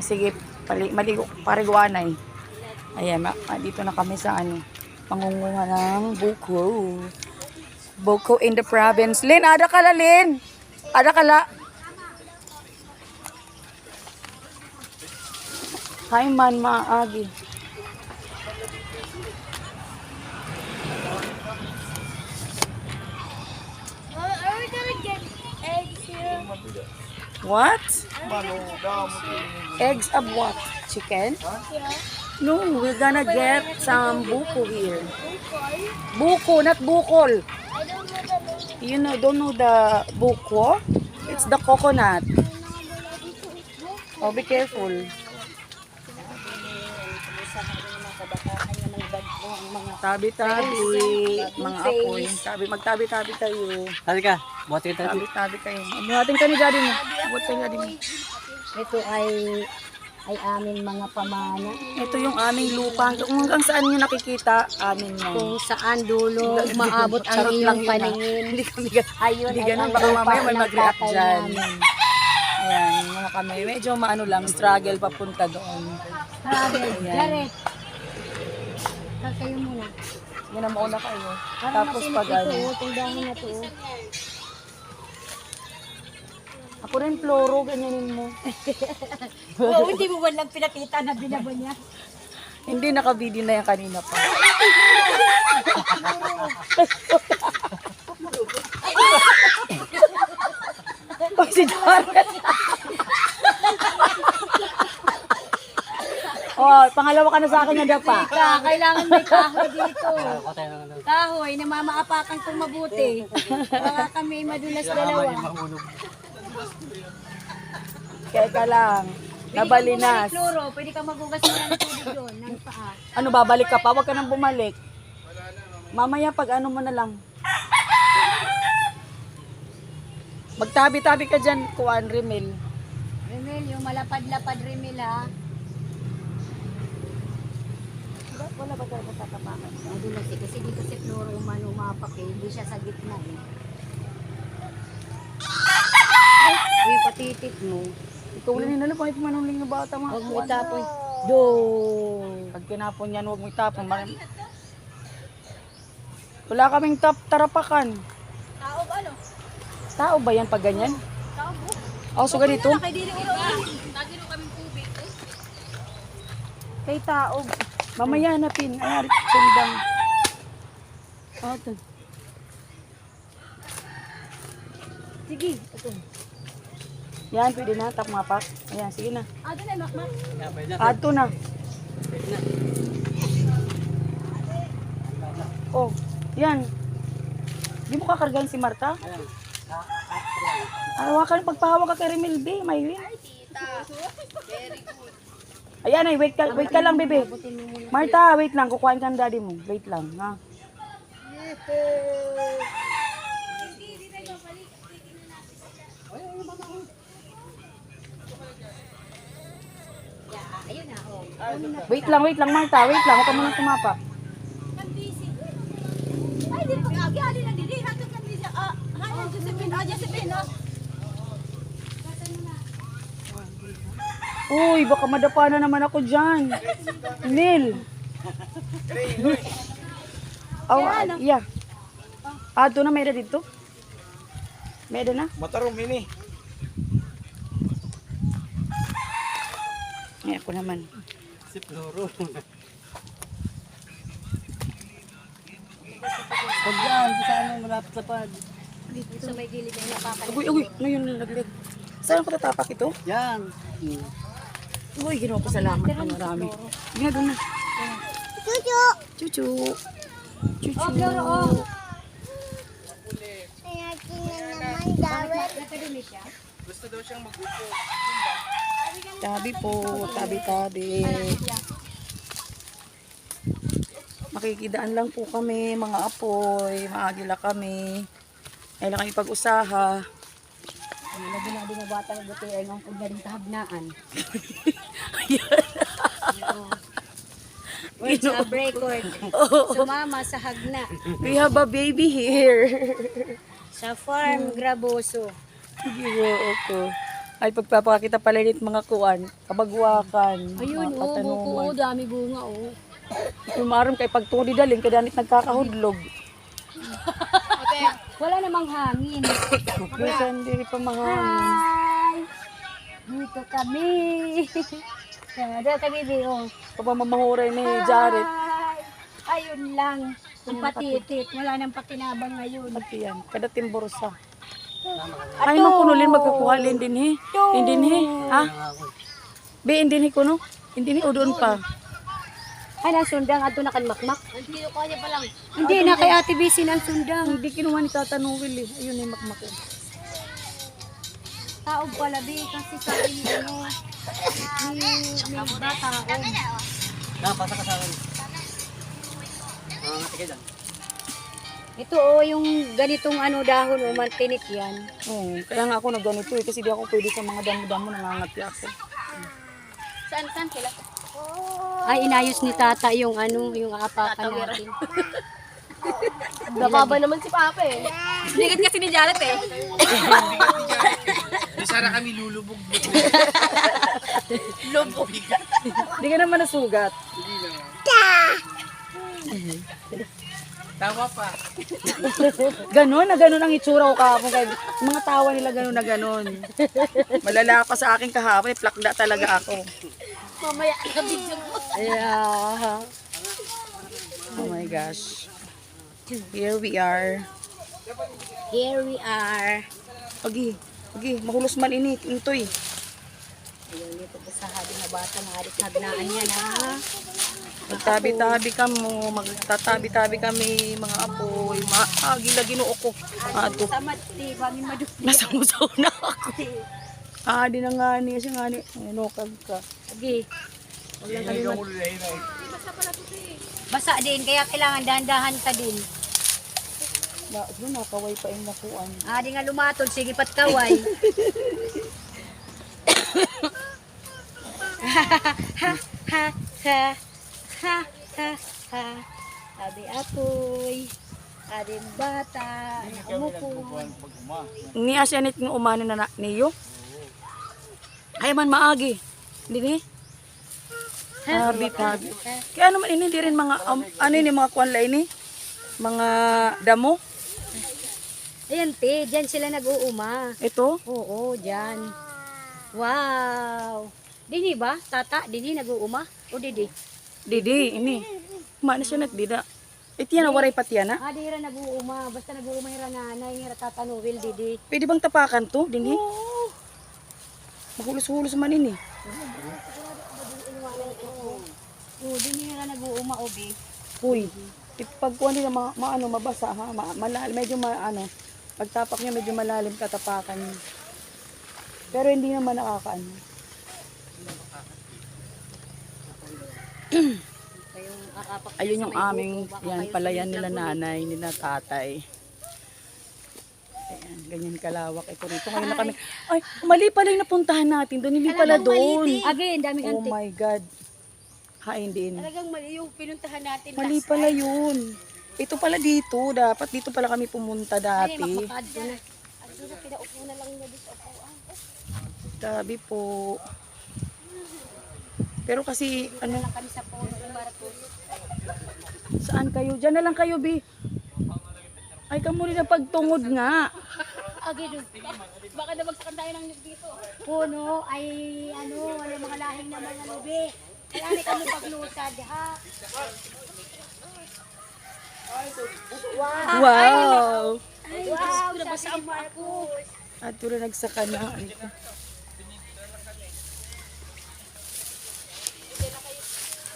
Sige, pali, maligo, pariguanay. Ayan, ma, ah, dito na kami sa ano, pangunguha ng buko. Buko in the province. Lin, ada ka la, Lin. Ada ka la. Hi man, maagi. Well, are we gonna get eggs here? What? Eggs of what? Chicken? No, we're gonna get some buko here. Buko, not bukol. You know, don't know the buko? It's the coconut. Oh, be careful. Tabi-tabi, mga apoy. Tabi, magtabi-tabi tayo. Halika, buhatin tayo. Tabi-tabi kayo. Buhatin ka ni daddy mo. Buhat ka ni daddy mo. Ito ay ay aming mga pamana. Ito yung aming lupa. Kung hanggang saan nyo nakikita, amin yan. Kung saan dulo maabot ang iyong ah. paningin. Hindi kami gan- Ayun Hindi ay ganun. Baka mamaya may mag-react dyan. Ayan, mga kami. Medyo maano lang, struggle papunta doon. Grabe, Ayan. Jared. Kakayo muna. Muna mauna kayo. Para Tapos pag ano. oh, itong dahon na to. oh. Ako rin floro, ganyanin mo. Oo, hindi mo walang pinakita na binaba niya. Hindi naka-video na yan kanina pa. Pag si Jared. oh, pangalawa ka na sa akin yan pa. Ka, kailangan may kahoy dito. Kahoy na mamaapakan kong mabuti. Baka kami madulas dalawa. Kaya ka lang. Nabalinas. Kloro, pwede ka magugas mo ng tubig doon, ng paa. Ano, babalik ka pa? Huwag ka nang bumalik. Mamaya pag ano mo na lang. Magtabi-tabi ka dyan, kuan, Remel. Remel, yung malapad-lapad Remel ha. Wala ba tayo matatapakan? Madulas eh, kasi dito si Floro umano umapak eh, hindi siya sa gitna eh. Uy, patitit mo. Ikaw na nila, kahit manuling na bata mga Huwag mo kuwan. itapon. Do. Pag kinapon yan, huwag mo itapon. Maram- Wala kaming tap tarapakan. Tao ba ano? Tao ba yan pag ganyan? Tao po. Oh, so ganito? Kay diri Mamaya na pin. Ay, sundang. Oh, ito. Sige, ito. Yan, pwede na. Tap mapak. Ayan, sige na. Ah, ay pwede na. Ato na. Oh, yan. Di mo kakargahin si Marta? Ayan. Hawakan, pagpahawak ka kay Remel B, may win. Ayan ay, wait ka, wait ka lang, bebe. Marta, wait lang, kukuhain ka ng daddy mo. Wait lang, ha? Oh. Wait lang, wait lang, Marta. Wait lang, huwag ka muna tumapa. Ay, di pa agi ali na dili hatod kan. Ah, hanan Josephine, ah Josephine, ah. Uy, baka madapa na naman ako dyan. Nil. Oh, yeah. Ah, doon na, may dito. May na? Matarong ini. Ay, ako naman. Si Floro. Pag yan, saan mo malapit-lapad? Dito sa may gilid ng napakan. Uy, uy, ngayon na naglag. Saan ko tatapak ito? Yan. Hmm. Uy, ginawa ko salamat ng marami. Nga, doon na. Chuchu! Chuchu. Chuchu. Oh, Floro, oh. Tingnan naman, Daryl. Nakadumi siya. Tabi po, tabi-tabi. Makikidaan lang po kami, mga apoy, maagila kami. Ay lang kami pag-usaha. Ano na ginabi na bata ng buti ay ng kung rin kahagnaan. Words of record. Sumama sa hagna. We have a baby here. Sa farm, Graboso. Sige, ako. Ay, pagpapakita pala nit mga kuan, kabagwakan, Ayun, mga oh, buko, oh, dami bunga, oh. Yung maram kay pagtuli dalin, kaya danit nagkakahudlog. Wala namang hangin. Minsan hindi pa mahangin. Hi! Dito kami. Dito kami, Bio. Kapamamahuray ni Jared. Ayun lang. Yung patitit. Wala nang pakinabang ngayon. Pati yan, kada timbursa. Ay, nung kunulin magkukuha din din he. Hindi he. Ha? Be, hindi he kuno. Hindi he, o doon pa. Ay, nasundang. Ato na kan makmak. Hindi ko kanya pa lang. Hindi na kay Ate Bisi ng sundang. Hindi kinuha ni Tata Noel eh. Ayun yung makmako. Taog pala, Bi. Kasi sabi ni ano, ni, ni ba taog. Na, pasa ka sa akin. Ah, sige dyan. Ito oh, yung ganitong ano dahon o mantinik yan. Oo, kaya nga ako nagganito eh. Kasi di ako pwede sa mga damo-damo, nangangati ako. Saan, saan sila? Ay, inayos ni tata yung ano, yung apakan natin. Nababa naman si Papa eh. Ligat kasi ni Janet eh. Sana kami lulubog. Lubog. Hindi ka naman nasugat. Tawa pa. Ganon na ganon ang itsura ko kahapon. Kaya mga tawa nila ganon na ganon. Malala pa sa akin kahapon. eh, Plakda talaga ako. Mamaya ka video mo. Yeah. Oh my gosh. Here we are. Here we are. Agi, agi, mahulos man ini, intoy. Ayun, dito po sa hadi na bata, na hadi hagnaan yan ha. Magtabi-tabi kamo, magtatabi-tabi kami, mga apoy, maagi lagi no ako. Ato, Tamat, di ba, may madu. nasa musaw na ako. Ah, di na nga ni, siya nga ni, ano kag ka. Sige. Huwag lang kami mag... Basa din, kaya kailangan dahan-dahan ka din. Na, doon nakaway pa yung nakuan. Ah, di nga lumatol, sige pat kaway. ha ha ha ha ha ha Sabi apoy, adim bata, umupo. Ni asyanit ng umano na, na niyo. Ay man maagi. Hindi ni? Tabi, tabi. Kaya naman ini, hindi rin mga, um, ano ini, mga kuan la ini? Mga damo. Ayan te, dyan sila nag-uuma. Ito. Oo, dyan. Wow. Dini ba? Tata, dini nag-uuma? O didi? Didi, ini. Mana siya nagdida. Ito yan, waray pati yan, ha? Ah, di ra nag-uuma. Basta nag-uuma yung nanay, yung tatanuwil, didi. Pwede bang tapakan to, din eh? Mahulos-hulos man ini. Oo, dini ra nag-uuma, obi. Uy, pag kuha nila ma, ma- ano, mabasa ha, ma, medyo ma, ano, pagtapak niya medyo malalim katapakan niya. Pero hindi naman nakakaano. Ayun yung aming, yan palayan nila nanay, nila tatay. Ayan, ganyan kalawak ito rito. Ngayon na kami, ay, mali pala yung napuntahan natin doon, hindi pala doon. Again, daming Oh antik. my God. Hain din. Talagang mali yung pinuntahan natin. Mali pala yun. Ito pala dito. Dapat dito pala kami pumunta dati. Na. Ano na, pinaupo na lang niya dito upuan. Po. Pero kasi, ano, Lang kami sa Marcos. saan kayo? Diyan na lang kayo, Bi. Ay, kamuli na pagtungod nga. Baka nabagsakan tayo ng dito. puno ay ano, ano mga lahing na mga lubi. Kaya ni kami paglusad, ha? Wow! Wow, nabasa ang Marcos. At tuloy nagsaka na.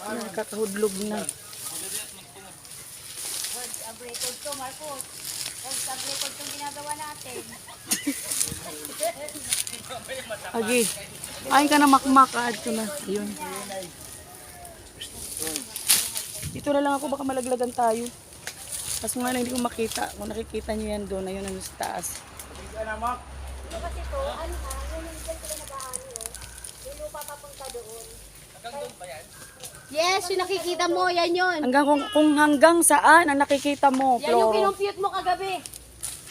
Nakakahudlog na. Words of record to, Marcos. Words of record itong ginagawa natin. Agi. Ay ka na makmak. Ito na. Ayun. Dito na lang ako. Baka malaglagan tayo. Kaso nga lang hindi ko makita. Kung nakikita nyo yan doon, ayun ang sa taas. Yes, yung nakikita mo, yan yun. Hanggang kung, kung hanggang saan ang nakikita mo, Yan yung Floro. kinumpute mo kagabi.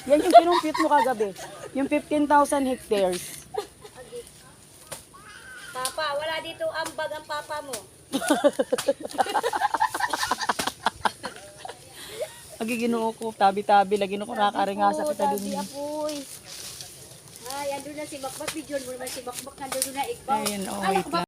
Yan yung kinumpit mo kagabi. Yung 15,000 hectares. papa. Wala dito ambag ang papa mo. Agi ginoo ko, tabi-tabi lagi no ko nakakaringasa kita Tabi dun. apoy. Ay, andun na si Bakbak. Bidyon mo naman si Bakbak. Nandun na igbaw. Ayun, oh, wait